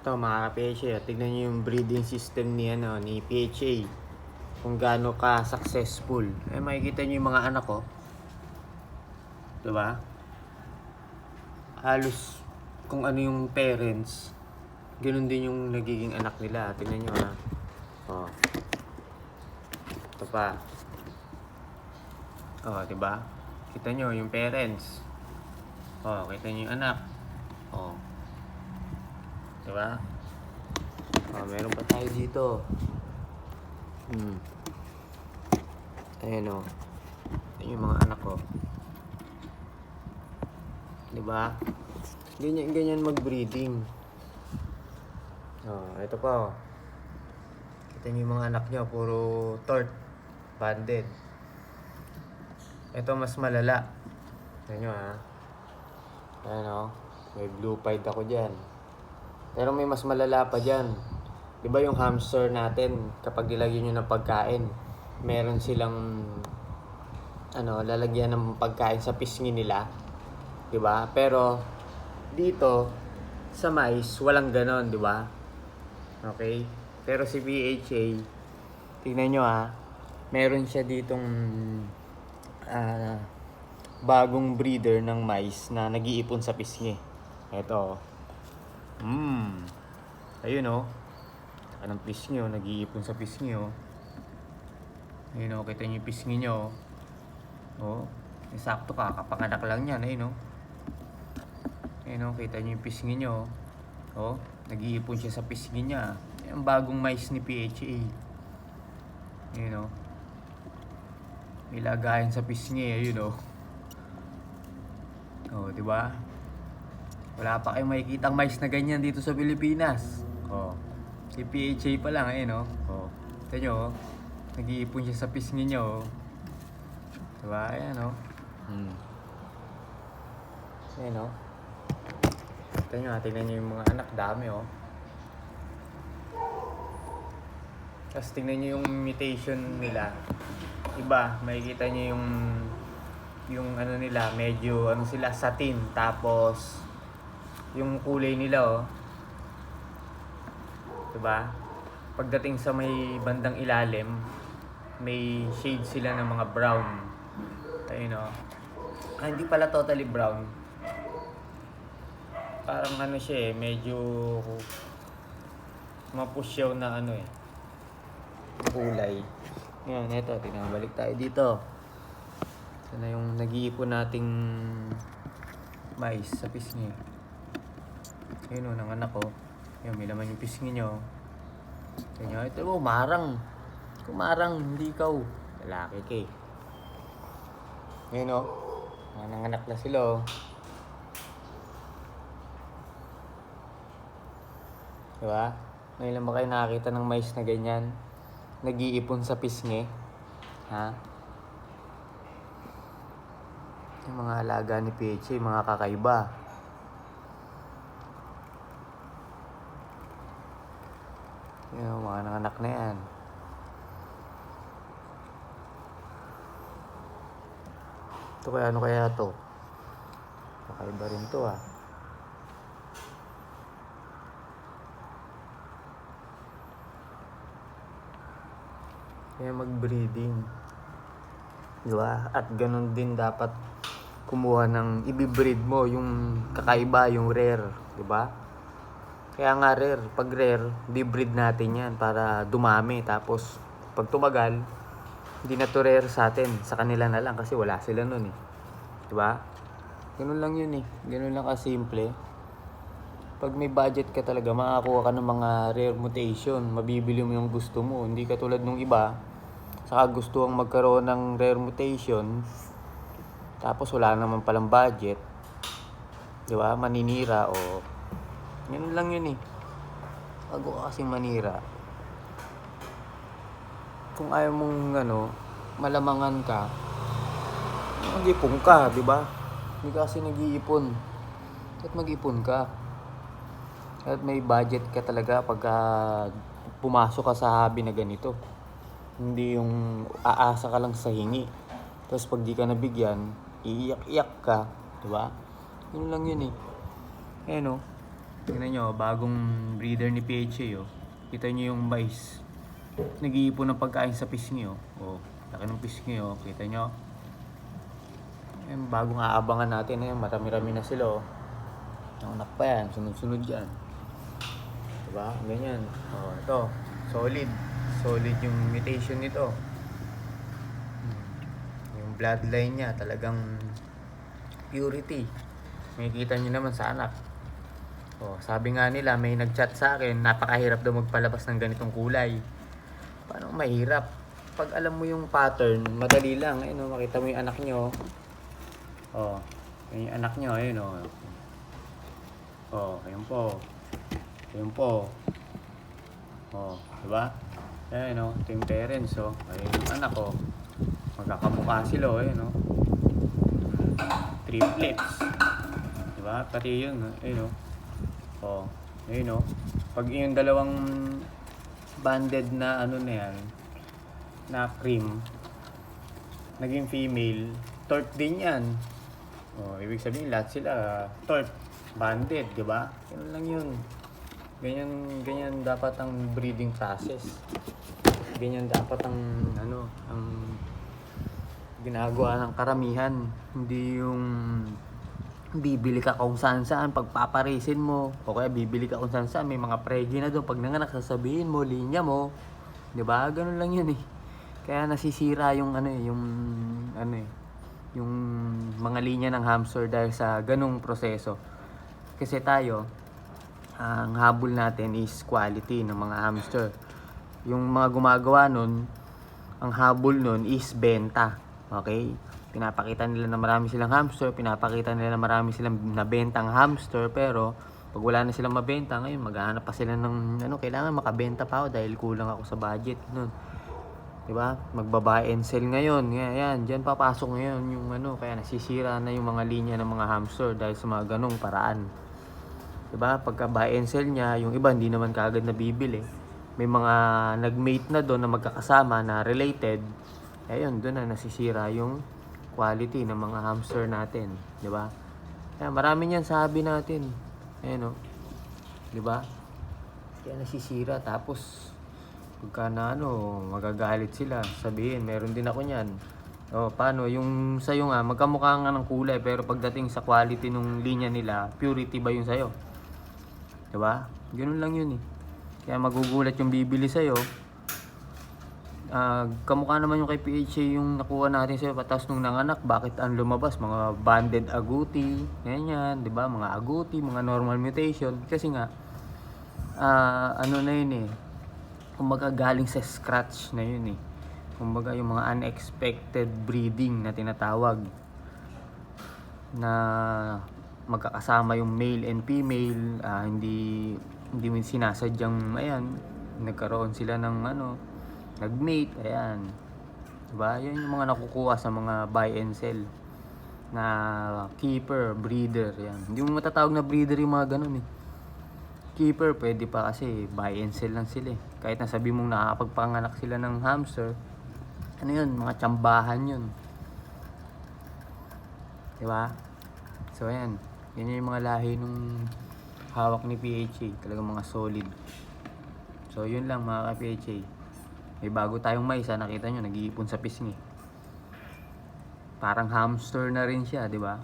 Ito mga PHA, tignan nyo yung breeding system ni, ano, ni PHA. Kung gaano ka successful. Eh, makikita nyo yung mga anak ko. Diba? Halos kung ano yung parents, ganun din yung nagiging anak nila. Tignan nyo ha. Oh. Ito pa. Oh, diba? Kita nyo yung parents. Oh, kita nyo yung anak. Oh. Diba? Oh, meron pa tayo dito. Hmm. Ayan o. Ayan yung mga anak ko. Diba? Ganyan, ganyan mag-breeding. Oh, ito pa oh. Kita niyo yung mga anak niyo, puro tort. Banded. Ito mas malala. Tignan nyo ha. Ayan o. May blue pied ako dyan. Pero may mas malala pa dyan. Di ba yung hamster natin, kapag nilagyan nyo ng pagkain, meron silang ano, lalagyan ng pagkain sa pisngi nila. Di ba? Pero dito sa mais, walang ganon, di ba? Okay? Pero si BHA, tignan nyo ha, meron siya ditong ah, bagong breeder ng mais na nag-iipon sa pisngi. Ito. Mmm. Ayun oh. Anong pisngi oh, nag-iipon sa pisngi oh. Ayun oh, kita niyo yung pisngi niyo oh. Oh, sakto ka, kapanganak lang yan, ayun oh. Ayun oh, kita niyo yung pisngi niyo oh. nag-iipon siya sa pisngi niya. Yung bagong mais ni PHA. Ayun oh. May lagayan sa pisngi, ayun oh. Oh, di ba? Wala pa kayong makikitang mais na ganyan dito sa Pilipinas. Oh. Si PHA pa lang, eh, no? Oh. Ito nyo, oh. Nag-iipon siya sa pisngi niya, oh. Diba? Ayan, oh. Hmm. Ayan, oh. Ito nyo, ah, tingnan nyo yung mga anak, dami, oh. Tapos tingnan nyo yung mutation nila. Iba, makikita nyo yung yung ano nila, medyo ano sila satin tapos yung kulay nila oh. 'Di ba? Pagdating sa may bandang ilalim, may shade sila ng mga brown. Ayun oh. Ah, hindi pala totally brown. Parang ano siya eh, medyo mapusyaw na ano eh. Kulay. Yan, eto, tingnan, balik tayo dito. Ito na yung nag-iipon nating mais sa pisngi. Ayun o, ng anak ko. Ayun, may laman yung pisngi nyo. Kanya, ito o, marang. Kumarang, hindi ikaw. Lalaki ka eh. Ayun o, nanganak na sila o. Diba? Ngayon lang ba kayo nakakita ng mais na ganyan? Nag-iipon sa pisngi? Ha? Yung mga alaga ni PHA, mga kakaiba. Nanganak na yan. Ito kaya ano kaya to? Kakaiba rin to ah. Kaya mag-breeding. Di ba? At ganun din dapat kumuha ng ibibreed mo yung kakaiba, yung rare, di ba? Kaya nga rare, pag rare, bibreed natin yan para dumami. Tapos, pag tumagal, hindi na to rare sa atin. Sa kanila na lang kasi wala sila nun eh. Di ba? Ganun lang yun eh. Ganun lang kasimple. Pag may budget ka talaga, makakuha ka ng mga rare mutation. Mabibili mo yung gusto mo. Hindi ka tulad nung iba, saka gusto ang magkaroon ng rare mutation, tapos wala naman palang budget, di ba? Maninira o... Ganun lang yun eh. Bago ka kasing manira. Kung ayaw mong ano, malamangan ka, mag-ipon ka, di ba? Hindi ka kasi nag-iipon. At mag-ipon ka. At may budget ka talaga pagka pumasok ka sa hobby na ganito. Hindi yung aasa ka lang sa hingi. Tapos pag di ka nabigyan, iiyak-iyak ka. Di ba? Yun lang yun eh. Ayan o. Tingnan nyo, bagong breeder ni PHA, oh. Kita nyo yung mais. Nag-iipon ng pagkain sa pisngi, oh. Oh, laki ng pisngi, oh. Kita nyo? Yung bagong aabangan natin, eh. Marami-rami na sila, oh. Nanganak pa yan, sunod-sunod yan. Diba? Ganyan. Oh, ito. Solid. Solid yung mutation nito. Hmm. Yung bloodline niya, talagang purity. Makikita nyo naman sa anak. Oh, sabi nga nila, may nag-chat sa akin, napakahirap daw magpalabas ng ganitong kulay. Paano mahirap? Pag alam mo yung pattern, madali lang. Ayun, oh, makita mo yung anak nyo. Oh, yun yung anak nyo, ayun oh. Oh, ayun po. Ayun po. Oh, diba? Ayun oh, ito yung parents oh. Ayun yung anak oh. Magkakamukha sila oh, ayun oh. Triplets. Diba? Pati yun, oh. ayun oh. Oh, ayun oh. Pag yung dalawang banded na ano na yan, na cream, naging female, tort din yan. Oh, ibig sabihin lahat sila tort, banded, di ba? Yun lang yun. Ganyan, ganyan dapat ang breeding process. Ganyan dapat ang ano, ang ginagawa ng karamihan. Hindi yung bibili ka kung saan saan, pagpaparisin mo, o kaya bibili ka kung saan saan, may mga pregi na doon, pag nanganak, sasabihin mo, linya mo, di ba? Ganun lang yun eh. Kaya nasisira yung ano eh, yung ano eh, yung mga linya ng hamster dahil sa ganung proseso. Kasi tayo, ang habol natin is quality ng mga hamster. Yung mga gumagawa nun, ang habol nun is benta. Okay? Pinapakita nila na marami silang hamster, pinapakita nila na marami silang nabentang hamster, pero pag wala na silang mabenta, ngayon maghahanap pa sila ng ano, kailangan makabenta pa ako dahil kulang ako sa budget nun. 'Di ba? Magba-buy and sell ngayon. Ngayon, diyan papasok ngayon yung ano, kaya nasisira na yung mga linya ng mga hamster dahil sa mga ganong paraan. 'Di ba? Pagka buy and sell niya, yung iba hindi naman kaagad nabibili. May mga nag-mate na doon na magkakasama na related. Ayun, doon na nasisira yung quality ng mga hamster natin, 'di ba? Kaya marami niyan sabi natin. Ayun oh. 'Di ba? Kaya nasisira tapos pagka na ano, magagalit sila. Sabihin, meron din ako niyan. O, paano? Yung sa'yo nga, magkamukha nga ng kulay, pero pagdating sa quality ng linya nila, purity ba yung sa'yo? Diba? Ganun lang yun eh. Kaya magugulat yung bibili sa'yo. Ah, kamukha naman yung kay PHA yung nakuha natin sa'yo patas nung nanganak. Bakit ang lumabas? Mga banded agouti, ganyan, di ba? Mga agouti, mga normal mutation. Kasi nga, ah, ano na yun eh. Kumbaga galing sa scratch na yun eh. Kumbaga yung mga unexpected breeding na tinatawag na magkakasama yung male and female ah, hindi hindi mo sinasadyang ayan nagkaroon sila ng ano nagmate ayan diba yan yung mga nakukuha sa mga buy and sell na keeper breeder yan hindi mo matatawag na breeder yung mga ganun eh keeper pwede pa kasi buy and sell lang sila eh kahit nasabi mong nakakapagpanganak sila ng hamster ano yun mga tsambahan yun Diba? So, ayan. Yan yung mga lahi nung hawak ni PHA. Talagang mga solid. So, yun lang mga ka-PHA. May bago tayong mais ha. Nakita nyo, nag-iipon sa pisngi. Parang hamster na rin siya, di ba?